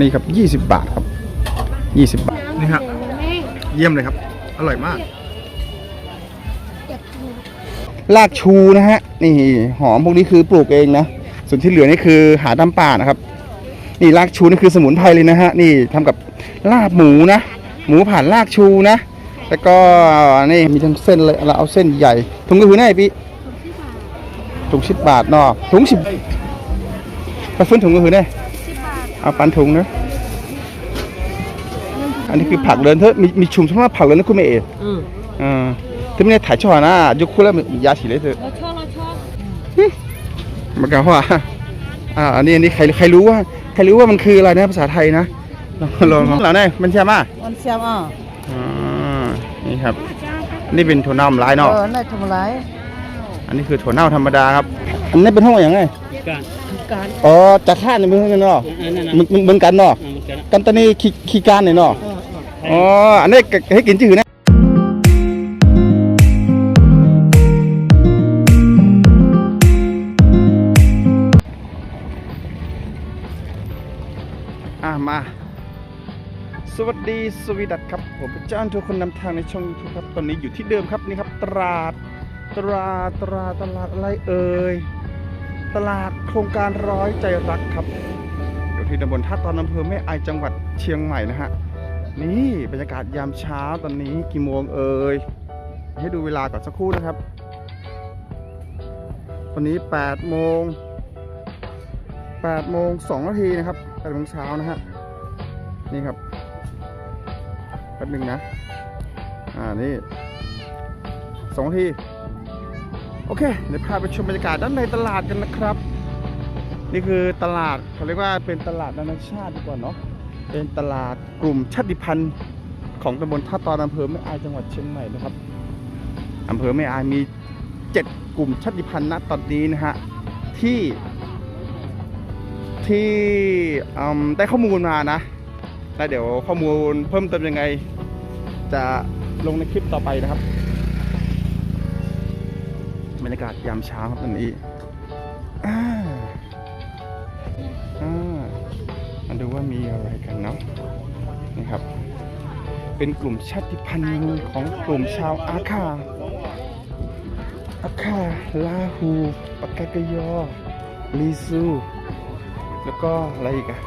นี่ครับ 20 บาทครับ 20 บาท นี่ฮะ เยี่ยมเลยครับ อร่อยมากรากชูนะฮะ นี่หอมพวกนี้คือปลูกเองนะ ส่วนที่เหลือนี่คือหาตามป่านะครับ นี่รากชูนี่คือสมุนไพรเลยนะฮะ นี่ทำกับลาบหมูนะ หมูผ่านรากชูนะ แล้วก็นี่มีทั้งเส้นเลย เราเอาเส้นใหญ่ ถุงก็คือไหนพี่ถุงสิบบาทเนาะถุงสิบกระฟื้นถุงก็คือไหน เอาปันถุงนะ อันนี้คือผักเดินเถอะมีมีชุมชนผักเดินนะคุณแม่เอ๋อ่าถึงไม่ได้ถ่ายช่อนะยกคู่แล้วมียาฉีดเลยเถอะเราชอบเราชอบมันกล่าวว่าอ่าอันนี้อันนี้ใครใครรู้ว่าใครรู้ว่ามันคืออะไรนะภาษาไทยนะลองลองเหล่านี้มันเชียมอะมันเชียมอะอ่านี่ครับ นี่เป็นถั่วเน่าลายเนาะเออนี่ถั่วลายอันนี้คือถั่วเน่าธรรมดาครับ อันนี้เป็นห้องอย่างไง การการอ๋อจะข้าเนี่ยมันกันเนาะมันเหมือนกันเนาะกันตอนนี้ขี้ขี้การนี่เนาะอ๋ออันนี้ให้กินจืดนะอะมา สวัสดีสวีดัตครับ ผมเจ้าทุกคนนำทางในช่องยูทูบครับ ตอนนี้อยู่ที่เดิมครับนี่ครับ ตราด ตราดตราดตลาดอะไรเอ่ย ตลาดโครงการร้อยใจรักครับอยู่ที่ตำบลท่าตอนอำเภอแม่อายจังหวัดเชียงใหม่นะฮะนี่บรรยากาศยามเช้าตอนนี้กี่โมงเอ่ยให้ดูเวลาก่อนสักครู่นะครับ ตอนนี้8โมง8โมง2นาทีนะครับ8โมงเช้านะฮะนี่ครับแป๊บหนึงนะอ่านี่สองนาที โอเคเดี๋ยวพาไปชมบรรยากาศด้านในตลาดกันนะครับ นี่คือตลาดเขาเรียกว่าเป็นตลาดนานาชาติดีกว่าเนาะเป็นตลาดกลุ่มชาติพันธุ์ของตำบลท่าตอนอำเภอแม่อายจังหวัดเชียงใหม่นะครับอำเภอแม่อายมีเจ็ดกลุ่มชาติพันธุ์ณตอนนี้นะฮะที่ที่ได้ข้อมูลมานะแล้วเดี๋ยวข้อมูลเพิ่มเติมยังไง จะลงในคลิปต่อไปนะครับ บรรยากาศยามเช้าครับตอนนี้มาดูว่ามีอะไรกันเนาะนี่ครับ เป็นกลุ่มชาติพันธุ์ของกลุ่มชาวอาคาอาคาลาฮูปากากยอลีซูแล้วก็อะไรอีกอะ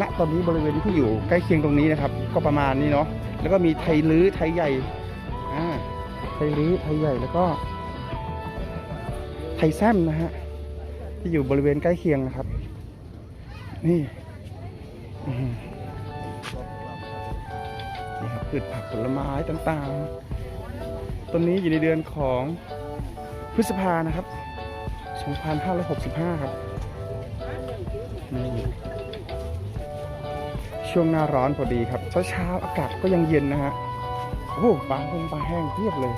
ณตอนนี้บริเวณที่อยู่ใกล้เคียงตรงนี้นะครับ ก็ประมาณนี้เนาะแล้วก็มีไทยลื้อไทยใหญ่อ่าไทยลื้อไทยใหญ่แล้วก็ แซมนะฮะ ที่อยู่บริเวณใกล้เคียงนะครับ นี่นี่ครับพืชผักผลไม้ต่างๆ ต้นนี้อยู่ในเดือนของพฤษภานะครับ 2565 ครับ นี่ช่วงหน้าร้อนพอดีครับ เช้าๆอากาศก็ยังเย็นนะฮะ โอ้ปลาคงปลาแห้งเทียบเลย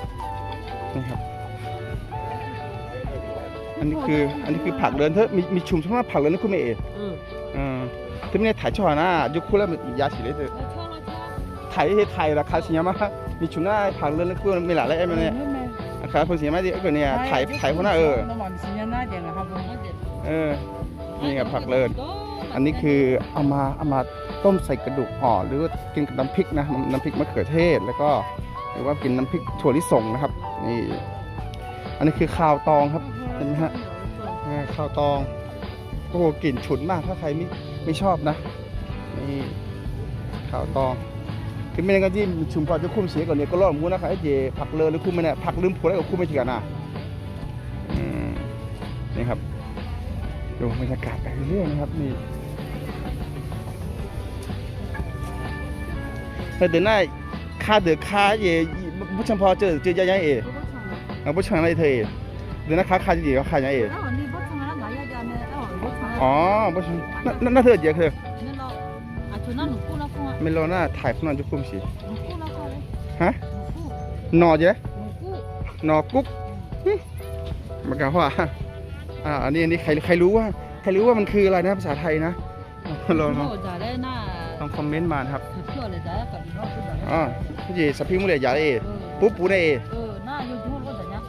นี่ครับ อันนี้คืออันนี้คือผักเดินเถอะมีมีชุมชนว่าผักเดินนะคุณแม่เอ๋อ่าถึงไม่ได้ถ่ายช่อหน้ายุคคุณแล้วยาสีเลยเถอะไทยไทยราคาสียมะฮมีชุมหน้าผักเดินแล้คุณไม่หลายอะไรไหมเนี่ยนะครับผมสียามะดีก็เนี่ยถ่ายถ่ายคนหน้าเออเออนี่ไงผักเดินอันนี้คือเอามาเอามาต้มใส่กระดูกอ่อหรือกินกับน้ำพริกนะน้ำพริกมะเขือเทศแล้วก็หรือว่ากินน้ำพริกถั่วลิสงนะครับนี่อันนี้คือข้าวตองครับ เห็นไหมฮะอ่าข้าวตองโอ้โหกลิ่นฉุนมากถ้าใครไม่ไม่ชอบนะนี่ข้าวตองคือไม่งั้นก็ที่ชุมพรจะคุ้มเสียก่อนเนี่ยก็รอดมูนะครับไอ้เจผักเลยหรือคุ้มไม่เนี่ยผักลืมผัวแล้วก็คุ้มไม่ถึงกันนะอืมนี่ครับดูบรรยากาศไปเรื่อยๆนะครับนี่แต่เดี๋ยวหน้าค่าเดือค่าเย่ผู้ชมพอเจอเจอยายังเอ๋เอาผู้ชมอะไรเธอ เดี๋ยวนะขาขายจะดีก็ขายยังเอ๋，อ๋อบ่ใช่น่าน่นเธอเดียวคือไม่，就那农，น่าถ่ายพนันจะคุ้มสิ，ฮะ农นอเจ๊ห，นอกุ๊กหึมันก็ว่าอ่าอันนี้อันนี้ใครใครรู้ว่าใครรู้ว่ามันคืออะไรนะภาษาไทยนะลองลองคอมเมนต์มาครับ，อ๋อ。พี่เจสับพิมุเลยยาเอปุ๊บปูได้เอ เอ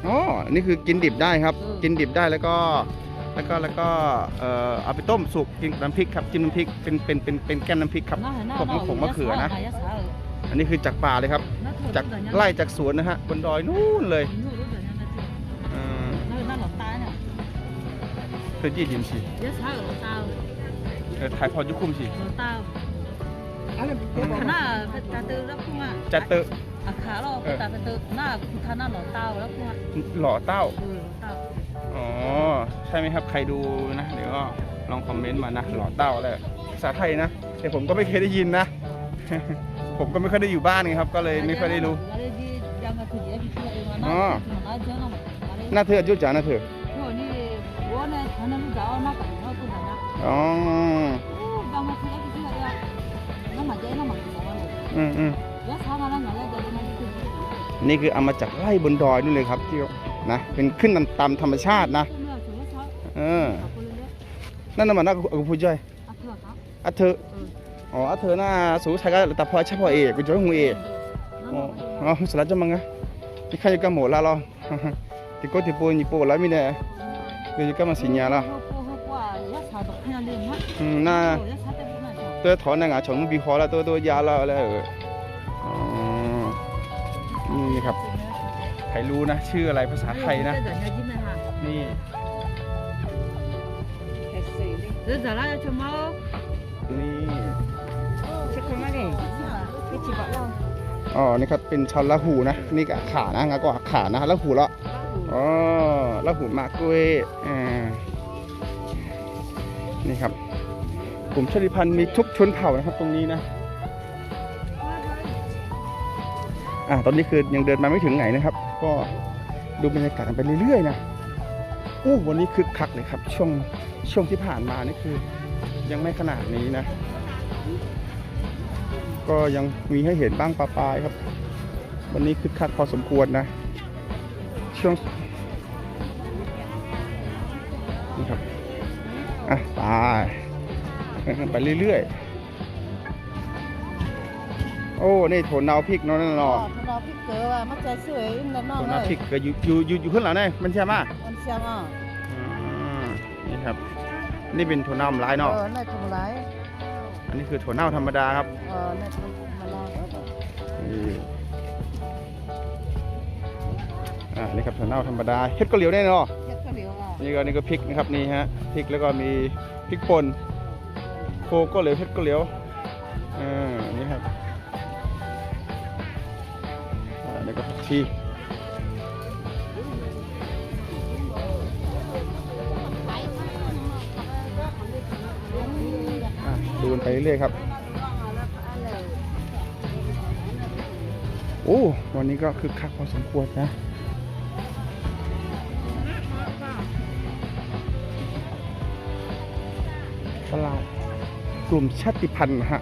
อ๋อ นี่คือกินดิบได้ครับกินดิบได้แล้วก็ แล้วก็แล้วก็เอ่อเอาไปต้มสุกกินน้ำพริกครับกินน้ำพริกเป็นเป็นเป็นเป็นแก้มน้ำพริกครับ nó nó มะขงมะเขือนะอันนี้คือจากป่าเลยครับจากไล่จากสวนนะฮะบนดอยนู่นเลย nó bây giờ เออ nó nó lột tai เธอจี้ยินสิ nó sợ เออถ่ายพอยุคคุมสิ lột tao อันนั้น cái nó cái trà tư đó không à จัดเตอร์ 啊卡了，不打他都那他那老大那空啊， หล่อเต้า 有老大。 อ๋อ ใช่ไหมครับ ใครดูนะ เดี๋ยวก็ลองคอมเมนต์มานะ หล่อเต้าอะไรภาษาไทยนะ แต่ผมก็ไม่เคยได้ยินนะ ผมก็ไม่ค่อยได้อยู่บ้านไงครับ ก็เลยไม่ค่อยได้รู้ 哦。 น่าเธออายุจ๋าน่าเธอ 我呢，他那不找那个，那不找那。 อ๋อ 哦，刚刚出来就这个呀，那么简那么找完了， อืมอืม นี่คือเอามาจากไร่บนดอยนู่นเลยครับที่นะเป็นขึ้นตามธรรมชาตินะเออนั่นน่ะมันน่ากูพูดจ้อยอัเธออ๋ออัเธอหน้าสูงชาก็แต่พอชอพอเอกูจ้อยหงเอกอ๋อสลัจะมังอะนี่ใครจะกำหมดละเราติโก้ติโปนญี่ปุ่นแล้วมีเนี่ยคือจะกำมาสิญญาละอืมน่าตัวถอนนงาชนบีคอละตัวตัวยาละอะไร นี่ครับ ใครรู้นะ ชื่ออะไรภาษาไทยนะ นี่นี่อ๋อ นี่ครับเป็นชอนละหูนะ นี่ก็ขานะงั้นก็ขานะละหูละอ๋อละหูมากเว้ยนี่ครับกลุ่มชาติพันธุ์มีทุกชนเผ่านะครับตรงนี้นะ อ่าตอนนี้คือยังเดินมาไม่ถึงไหนนะครับ ก็ดูบรรยากาศไปเรื่อยๆนะโอ้วันนี้คึกคักเลยครับ ช่วงช่วงที่ผ่านมานี่คือ ยังไม่ขนาดนี้นะ ก็ยังมีให้เห็นบ้างปลาปลายครับ วันนี้คึกคักพอสมควรนะ ช่วงนี่ครับอะไปไปเรื่อยๆ โอ้นี่โถนเนาพริกเนาะนั่นเนาะทนอพี่เก๋ว่ามันจะสวยนั่นนอโถกนเลเนายพริกก็อยู่อยู่อยู่อยู่ข้างหลังนี่มันใช่ไหมมันเสียงอะอ่านี่ครับ นี่เป็นโถเน่าลายเอเนาะอในถุงไรอันนี้คือโถเน่าธรรมดาครับเออในถุงมาลานี่อ่านี่ครับโถเน่าธรรมดาเฮ็ดก็เหลียวแน่เนาะ เฮ็ดก็เหลียวอะนี่ก็นี่ก็พริกนะครับนี่ฮะพริกแล้วก็มีพริกป่นโคก็เหลวเผ็ดก็เหลวอ่านี่ครับอ่ ชีอะดูกันไปเรื่อยๆครับ โอ้ วันนี้ก็คึกคักพอสมควรนะตลาดกลุ่มชาติพันธุ์ฮะ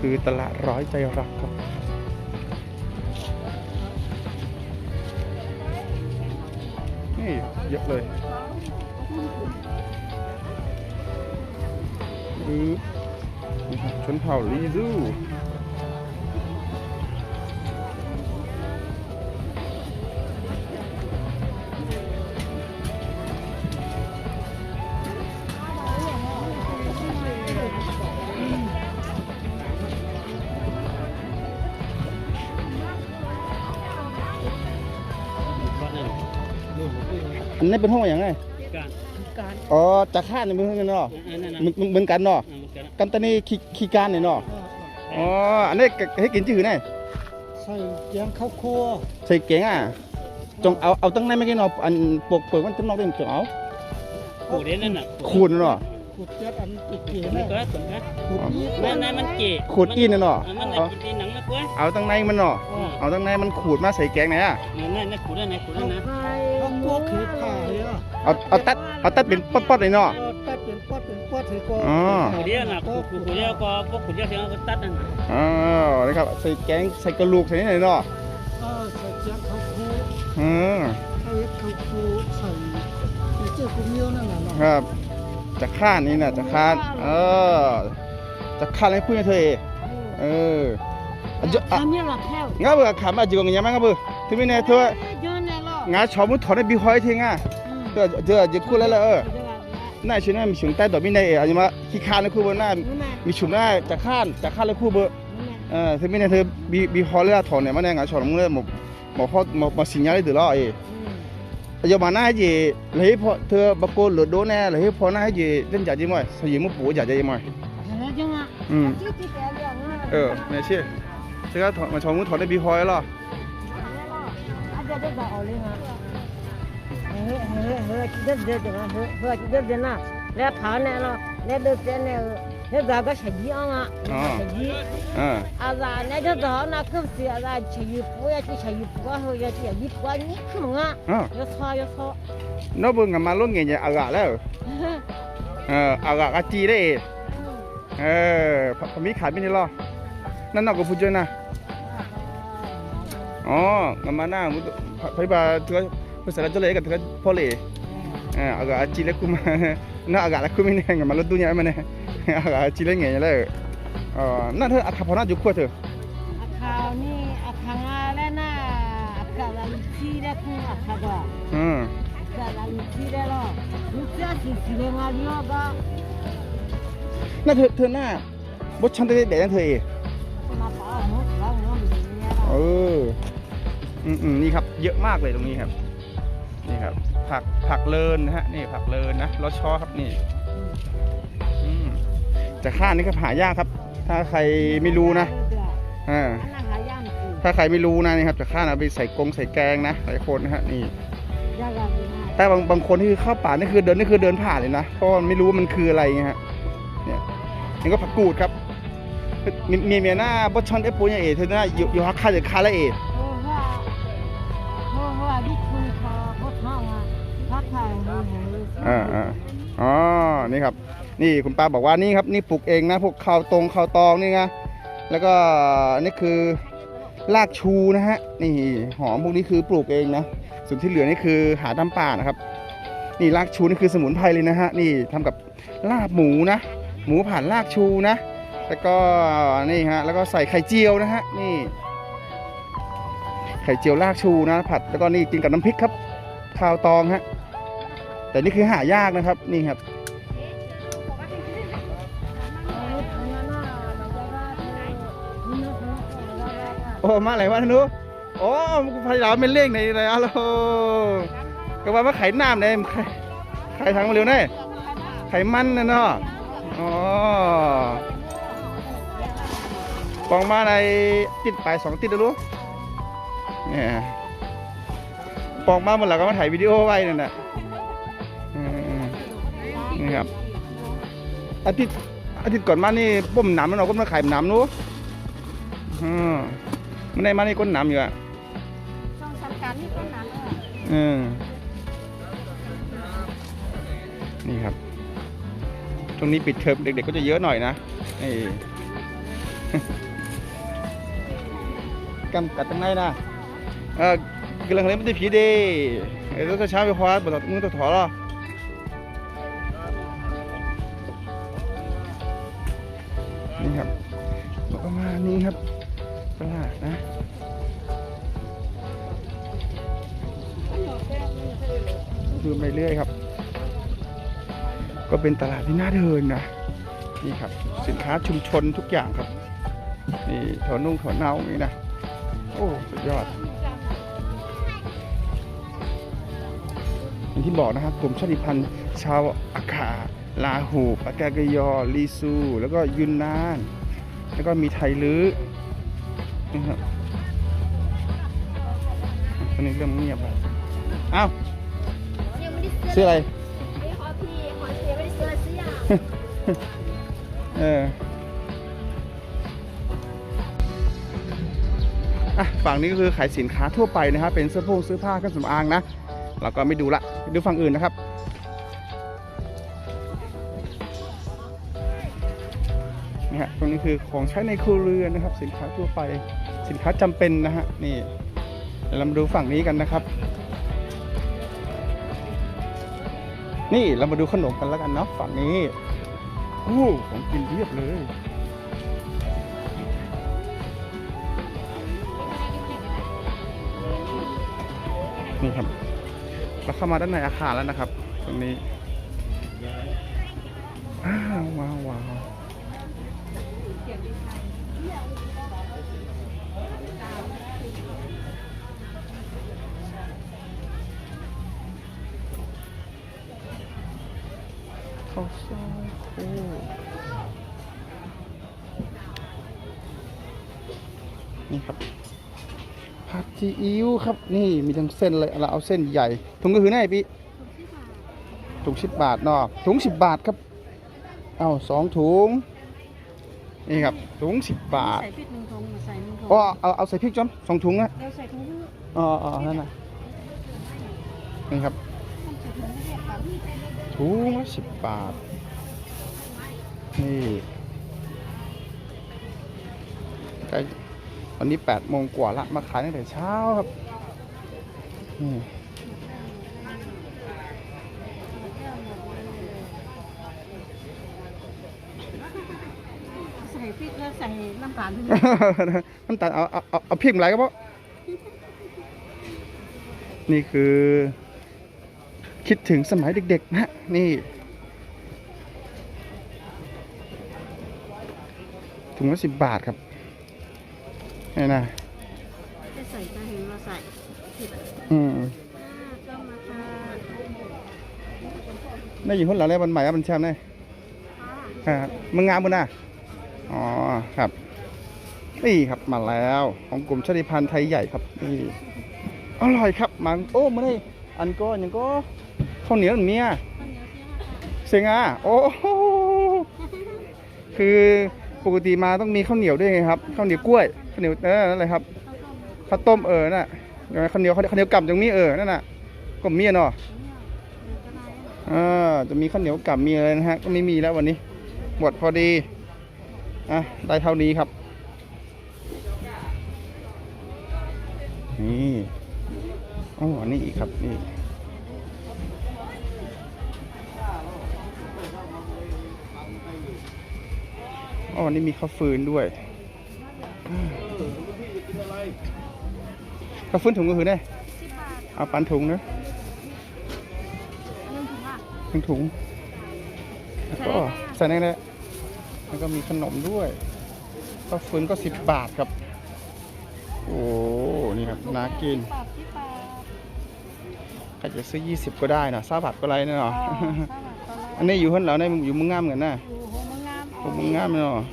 คือตลาดร้อยใจรักครับ เยอะเลยอือนี่ครับชนเผ่าลีซู นนี้เป็นห้องอย่างไงการการอ๋อจากข้าเนี่ยมึงเนาะอันนั้นนะมึงมึงเหมือนกันเนาะอ่ามันกันกันตอนนี้ขี้ขี้การเนี่ยเนาะอ๋ออันนี้ก็ให้กินจืดไงใส่ยางข้าวคั่วใส่เก่งอะจงเอาเอาตั้งในไม่กี่เนาะอันปกเปิดมันตั้งนอกเป็นจงเอาขูดเด่นนั่นน่ะขูดเนาะ ขุดยัดอันอีกเก๋มันเลยก็สมนะขุดนี้นั่นนั่นมันเก๋ขูดอีนเนาะอ่ามันเอากินที่หนังมากกว่าเอาตั้งในมันเนาะอ่าเอาตั้งในมันขูดมาใส่แกงไหนอะนั่นนั่นขูดได้ไหนขูดได้นะข้าวคั่วคือผ่าเลยอะเอาเอาตัดเอาตัดเป็นป๊อดๆเลยเนาะเออตัดเป็นปอดเป็นปอดถือก็อ๋อขูดเดียวน่ะขูดขูดขูดเดียวก็พวกขูดเดียวเสียงก็ตัดนั่นน่ะอ๋อนะครับใส่แกงใส่กระลูกใส่นี่หน่อยเนาะเออใส่ยางข้าวคั่วอืมเอาเฮ็ดข้าวคั่วใส่ในเจ้ากุ้งเมียวนั่นน่ะเนาะครับ จะฆ่านี่นะจะฆ่าเออจะฆ่าอะไรพูดเธอเอออางั้นเบื่อขำอาจจะงงยังไงงั้นเบื่อที่ไม่แน่เธองาชอมุถอนในบีหอยทิ้งอะเธอเธอจะกู้แล้วเออน่าชื่อน่ามีชุนใต้ต่อไม่ได้อาจจะมาขี้คานในคู่บนหน้ามีชุนหน้าจะฆ่าจะฆ่าในคู่เบอร์เออที่ไม่แน่เธอบีบีฮอยแล้วถอนเนี่ยมันแน่งาชอมุเลยหมดหมดข้อหมดสิญญาได้เดือดร้อเออ giờ mà nay gì lấy phò thưa bà cô lượt đố nè lấy phò nay gì lên trả gì mà sao gì mua bố trả gì mà Thế chứ ạ. ừ Chứ chị bé liền á. ờ mẹ chứ chứ cái thằng mà cháu muốn thọ đây bị hói lo À, đây, đây, bảo lên ạ. Hơ, hơ, hơ, chị đất đất được ạ. Hơ, hơ, chị đất đất nè. Lẽ phá nè lo. Lẽ đất đất nè. Lẽ bà có sạch gì không ạ? Ờ. Sạch gì? ờ À, dạ, lẽ cho đó nè, cấp sĩ, à, dạ, chị dịp bố, chị sạch dịp bố, hơ, dạ, chị dịp bố, nhí không ạ. ờ Yo so, yo so. nó vừa ngắm mà luôn nghe nhà à gà đấy ờ à gà cái chi đấy ờ phải mi khải bên đây lo นั่นน่ะก็พูดเจอนะอ๋อ ngắm mà na muốn phải bà thưa phải sẽ là cho lấy cái thưa พ่อเลย Ah, agak acil aku mah. Nak agak aku ni ngam malu dunia mana. Agak acil nge ya le. Oh, nak tu akak pona juga tu. อาคาวนี่อาคางาแล้วน่ะ อากาลาลิชีแล้วคืออาคาก็ Hmm. อากาลาลิชีแล้วล่ะลูกจ้าสิสิเลงาลิโอก็ Nak tu tu nak. Bot chan tu de de tu eh. มาป้าหมูเขาเนาะมีเนี่ยเอออืมอืมนี่ครับ เยอะมากเลยตรงนี้ครับ นี่ครับ ผักผักเลินนะฮะ นี่ผักเลินนะรสชอครับนี่อืม จะข้านี่ครับหายากครับ ถ้าใครไม่รู้นะอ่าอันนั้นหายากสิถ้าใครไม่รู้นะนี่ครับจะข้าเอาไปใส่กงใส่แกงนะหลายคนนะฮะนี่ยากกันนะแต่บางบางคนที่คือเข้าป่านี่คือเดินนี่คือเดินผ่านเลยนะเพราะว่าไม่รู้ว่ามันคืออะไรไงฮะเนี่ยนี่ก็ผักกูดครับมีมีเมียหน้าบดชอนเอฟปูเนี่ยเอเธอหน้าอยู่อยู่ฮักคาจะคาละเอโอ้ว่าโอ้ว่าดิคุณพอเขาท้องอะพักผ่อนดูเห็นอ่าอ่าอ๋อนี่ครับ นี่คุณป้าบอกว่านี่ครับนี่ปลูกเองนะพวกข้าวตรงข้าวตองนี่ไงแล้วก็นี่คือรากชูนะฮะนี่หอมพวกนี้คือปลูกเองนะส่วนที่เหลือนี่คือหาตามป่านะครับ นี่รากชูนี่คือสมุนไพรเลยนะฮะนี่ทำกับลาบหมูนะ หมูผ่านรากชูนะ แล้วก็นี่ฮะแล้วก็ใส่ไข่เจียวนะฮะนี่ ไข่เจียวรากชูนะ ผัดแล้วก็นี่กินกับน้ำพริกครับข้าวตองฮะแต่นี่คือหายากนะครับนี่ครับ โอ้มาอะไรวะนูโอ้กูพายเราเป็นเลี้ยงในอะไรอะโลก็ว่ามาไข่น้ำเนี่ยไข่ไข่ทางมาเร็วแน่ไข่มันนะเนาะอ๋อปองมาในติดไปสองติดแล้วรู้เนี่ยปองมาหมดแล้วก็มาถ่ายวิดีโอไว้นั่นแหละนี่ครับอาทิตย์อาทิตย์ก่อนมานี่ป้มหนำแล้วเราก็มาไข่หนำนู้อืม มันได้มาในก้นน้ำอยู่อะช่องสำคัญนี่ต้นน้ำเออเออนี่ครับช่วงนี้ปิดเทอมเด็กๆก็จะเยอะหน่อยนะเออกำกัดตรงไหนนะเออกำลังเล่นไม่ได้ผีเด้เออต้องเช้าไปคว้าบนมือตัวถอหรอนี่ครับประมาณนี้ครับ ตลาดนะดูไปเรื่อยครับ ก็เป็นตลาดที่น่าเดินนะนี่ครับ สินค้าชุมชนทุกอย่างครับ นี่ถอนนุ่งถอนเนาอย่างนี้นะโอ้สุดยอดอย่างที่บอกนะครับกลุ่มชาติพันธุ์ชาวอาคาลาหูปากากยอลีซู แล้วก็ยุนนาน แล้วก็มีไทยลื้อ นะครับตอนนี้เริ่มเงียบแล้วอ้าวยังไม่ได้ซื้อซื้ออะไร ไม่ขอพี่ขอเสียไม่ได้ซื้ออะไรสักอย่างเอออะฝั่งนี้ก็คือขายสินค้าทั่วไปนะครับ เป็นเสื้อผงเสื้อผ้าเครื่องสำอางนะเราก็ไม่ดูละไปดูฝั่งอื่นนะครับ คือของใช้ในครัวเรือนนะครับ สินค้าทั่วไปสินค้าจำเป็นนะฮะนี่เดี๋ยวเรามาดูฝั่งนี้กันนะครับ นี่เรามาดูขนมกันแล้วกันเนาะฝั่งนี้โอ้ของกินเพียบเลยนี่ครับเราเข้ามาด้านในอาคารแล้วนะครับ ตรงนี้ ซีอิ๊วครับ นี่มีทั้งเส้นเลยเราเอาเส้นใหญ่ ถุงก็คือไหนพี่ถุงสิบบาทเนาะถุงสิบบาทครับ เอาสองถุง นี่ครับ ถุงสิบบาทใส่พริกหนึ่งถุงใส่หนึ่งถุงอ๋อเอาเอาใส่พริกจ้อมสองถุงนะเดี๋ยวใส่ถุงมืออ๋ออ๋อนั่นน่ะนี่ครับถุงละสิบบาท นี่ใก ล้ตอนนี้แปดโมงกว่าละมาขายตั้งแต่เช้าครับนี่ใส่พริกแล้วใส่น้ำตาลด้วยน้ำตาลเอาเอาเอาเอาพริกมาอะไรก็เพราะนี่คือ คิดถึงสมัยเด็ก ๆ นะฮะนี่ถุงละสิบบาทครับ นี่นะจะใส่จะเห็นมาใส่ผิดอะอืมก็มาทานได้ยินคนหลังแล้วมันใหม่ครับมันแช่มได้ครับมึงงามบุญนะอ๋อครับ นี่ครับมาแล้วของกลุ่มชาติพันธุ์ไทยใหญ่ครับนี่อร่อยครับมันโอ้มาได้อันก็ยังก็ข้าวเหนียวเมียข้าวเหนียวเสียค่ะเสียงอะโอ้โหคือปกติมาต้องมีข้าวเหนียวด้วยไงครับข้าวเหนียวกล้วย ข้าวเหนียวเออนั่นแหละครับข้าวต้มเออน่ะเดี๋ยวข้าวเหนียวข้าวเหนียวกลับตรงนี้เออนั่นน่ะก็เมียเนาะเนี่ยเดี๋ยวก็ได้อ่าจะมีข้าวเหนียวกลับมีอะไรนะฮะก็ไม่มีแล้ววันนี้หมดพอดีอะได้เท่านี้ครับนี่อ๋อนนี้อีกครับนี่อ๋อนนี้มีข้าวฟืนด้วย ข้าวฟืนถุงก็คือได้สิบบาทเอาปันถุงเนอะหนึ่งถุงอะหนึ่งถุงแล้วก็ใส่ในนี้แล้วก็มีขนมด้วยข้าวฟืนก็สิบบาทครับ โอ้นี่ครับน่ากินบาทที่บาทใครจะซื้อยี่สิบก็ได้นะซาบาทก็ไรเนาะอ๋อสวัสดีตอนแรกอันนี้อยู่ข้างเราในอยู่มึงงามกันนะอยู่โฮมงามผมมึงงามเนาะ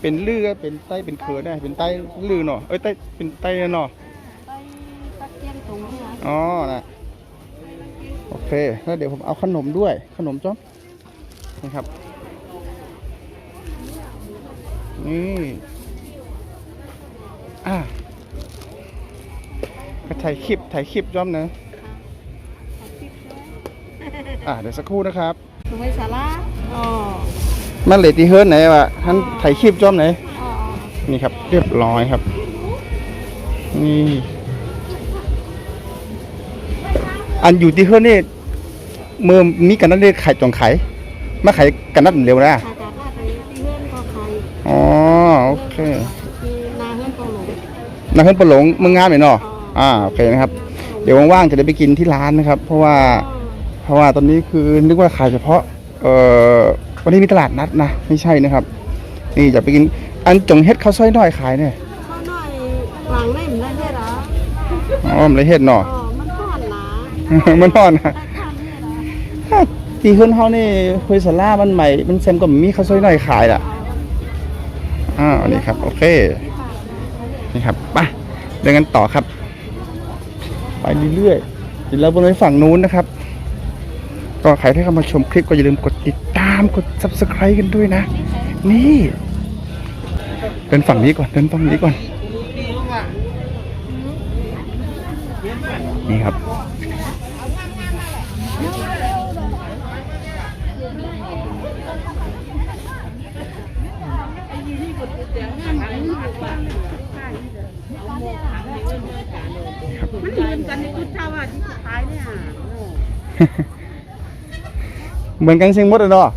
เป็นลือก็เป็นไต้เป็นเขือได้ เป็นไต้ลือเนาะเอ้ยไต้เป็นไต้เนาะไปตะเกียงตรงนี้นะอ๋อนะโอเคแล้วเดี๋ยวผมเอาขนมด้วย ขนมจ้อมนี่ครับ นี่อะก็ถ่ายคลิปถ่ายคลิปจ้อมนะอะเดี๋ยวสักครู่นะครับถุงไว้สาระอ๋อ มันเลตีเฮิร์นไหนวะท่านถ่ายคลิปจ้อมไหนอ๋อนี่ครับ เรียบร้อยครับ นี่ อันอยู่ที่เฮิร์นนี่เมื่อมีกันนั่นเรียกไข่จองไข่มาไข่กันนั่นเร็วนะขายจากลาดไปที่เฮือนก็ขายอ๋อโอเคที่นาเฮือนโปโลนักเฮิร์นปะหลงเมึงงามไหมเนาะอ่าโอเคนะครับ เดี๋ยวว่างๆจะได้ไปกินที่ร้านนะครับ เพราะว่า เพราะว่าตอนนี้คือนึกว่าขายเฉพาะ เอ่อ วันนี้มีตลาดนัดนะ ไม่ใช่นะครับ นี่จะไปกิน อันจงเฮ็ดข้าวซอยน้อยขายเนี่ยข้าวหน่อยหลังได้เหมือนได้เด้อเหรออ๋อมันเลยเฮ็ดเนาะอ๋อมันทอดหนามันทอดนะได้ทานเนี่ยเหรอถ้าตีขึ้นเฮานี่คุยสลามันใหม่ มันเซมก็มีข้าวซอยน้อยขายล่ะอ้าวนี่ครับโอเคนี่ครับไปเดินกันต่อครับ ไปเรื่อยๆเดี๋ยวเราบนไปฝั่งนู้นนะครับ ก็ใครที่เข้ามาชมคลิปก็อย่าลืมกดติดตามกด subscribe กันด้วยนะ นี่ เดินฝั่งนี้ก่อน เดินฝั่งนี้ก่อน นี่ครับ มันยืนกันในพุทธาวาสที่สุดท้ายเนี่ย เหมือนกันเชียงมดเลยเนาะ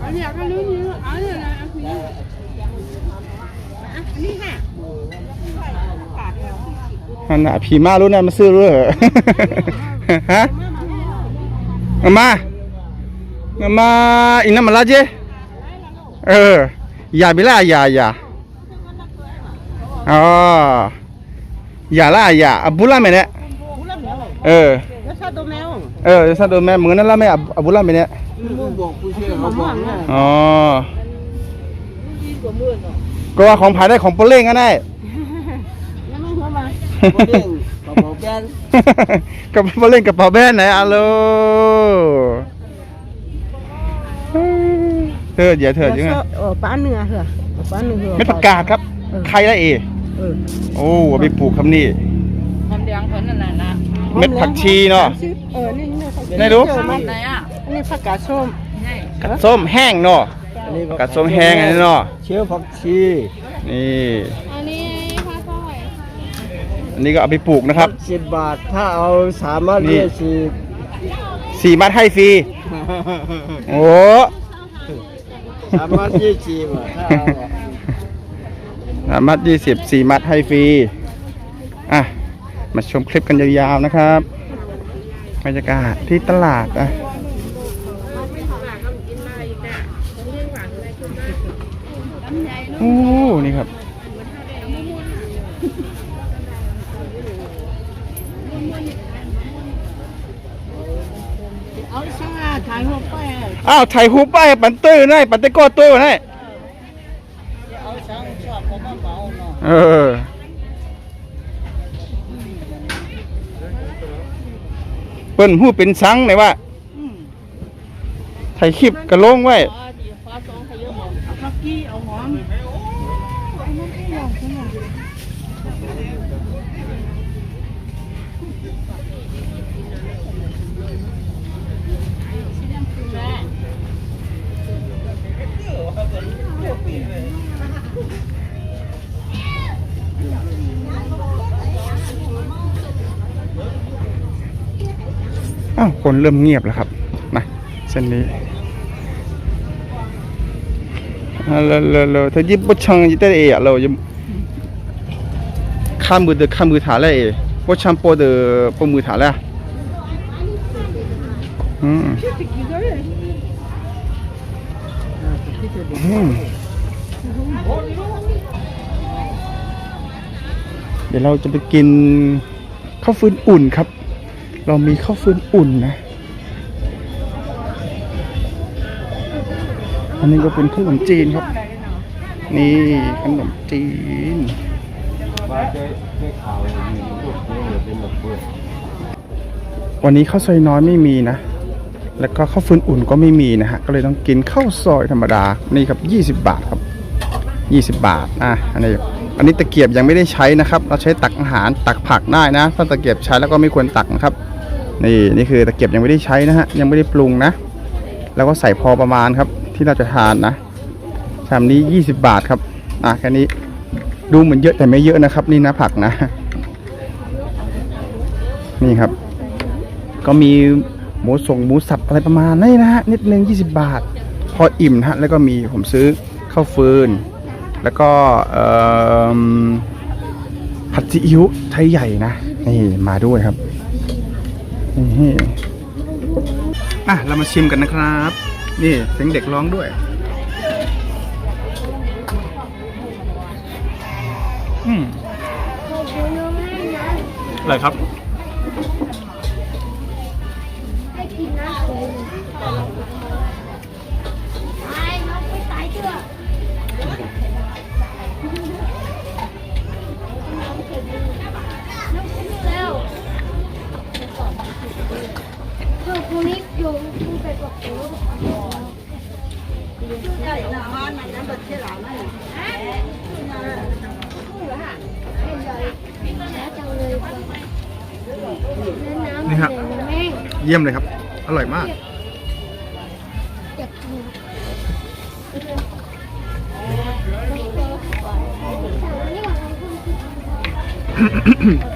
อันน่ะปาฮันน่ะผีมารู้นะมาซื้อรู้เหรอฮะมามามาอินน้ำมันละเจเออ ย่าไปละอย่าอย่าอ๋ออย่าละอย่าอะบุล่าไหมเนี่ย Bulan mèo. เออ Nó sao tôm mèo? เออซาโดนแม่เหมือนนั่นละแม่อะอะบุล่าไหมเนี่ย Mua bột của chị họ bột nha. อ๋อก็ว่าของผายได้ของโปเล้งก็ได้ Nó mới hả mà. Bột đen, bột bột đen. กับโปเล้งกับเป๋าแบนไหนอะโล เธออย่าเธอยังไง Ờ, bán nữa hả? Bán nữa hả? เม็ดผักกาดครับ ใครละเอ Ừ. โอ้เอาไปปลูกครับนี่หอมแดงเพิ่นนั่นน่ะนะเม็ดผักชีเนาะ Ờ, นี่นี่ผักไหนดูไหนอะอันนี้ผักกาดส้มนี่กัดส้มแห้งเนาะกัดส้มแห้งอันนี้เนาะเชื้อผักชีนี่อันนี้พาสร้อยอันนี้ก็เอาไปปลูกนะครับสิบบาทถ้าเอาสามารถนี่เรียกสิบสี่มัดให้ฟรีโอ้ สามมัดยี่สิบอะสามมัดยี่สิบสี่มัดให้ฟรี อะ มาชมคลิปกันยาวๆนะครับบรรยากาศที่ตลาดอะโอ้นี่ครับ เอาช่างอะถ่ายหัวไป อ้าวถ่ายหูปไปปันตื้อหน่อยปันตะก้ตื้อหน่อยเอาช่างชอเบาเนาะเออเปิ้นหู้เป็นสังไหนว่าถ่ายคลิปกระลงไว้ อ้าวคนเริ่มเงียบแล้วครับนะเส้นนี้อ่าเลเลเลถ้ายิบบชังยิแต่เอะเราจะข้ามมือเดอข้ามมือถาเลยบชังโปเดอปมือถาแล้วอืมอืมเดี๋ยวเราจะไปกินข้าวฟืนอุ่นครับ เรามีข้าวฟืนอุ่นนะ อันนี้ก็เป็นขนมจีนครับ นี่ขนมจีนวันนี้ข้าวซอยน้อยไม่มีนะ แล้วก็ข้าวฟืนอุ่นก็ไม่มีนะฮะ ก็เลยต้องกินข้าวซอยธรรมดา นี่ครับ 20 บาทครับ 20 บาท อะ อันนี้ อันนี้ตะเกียบยังไม่ได้ใช้นะครับ เราใช้ตักอาหารตักผักได้นะ ถ้าตะเกียบใช้แล้วก็ไม่ควรตักนะครับ นี่นี่คือตะเกียบยังไม่ได้ใช้นะฮะยังไม่ได้ปรุงนะ แล้วก็ใส่พอประมาณครับที่เราจะทานนะชามนี้ 20 บาทครับอะแค่นี้ดูเหมือนเยอะแต่ไม่เยอะนะครับ นี่นะผักนะ นี่ครับ ก็มีหมูส่งหมูสับอะไรประมาณนี้นะฮะนิดนึง 20 บาท พออิ่มนะฮะแล้วก็มีผมซื้อข้าวฟืน แล้วก็ผัดซีอิ๊วไทยใหญ่นะนี่มาด้วยครับ นี่อะ เรามาชิมกันนะครับ นี่เสียงเด็กร้องด้วย อืมอะไรครับ ยี่ยมเลยครับ อร่อยมากอยากกิน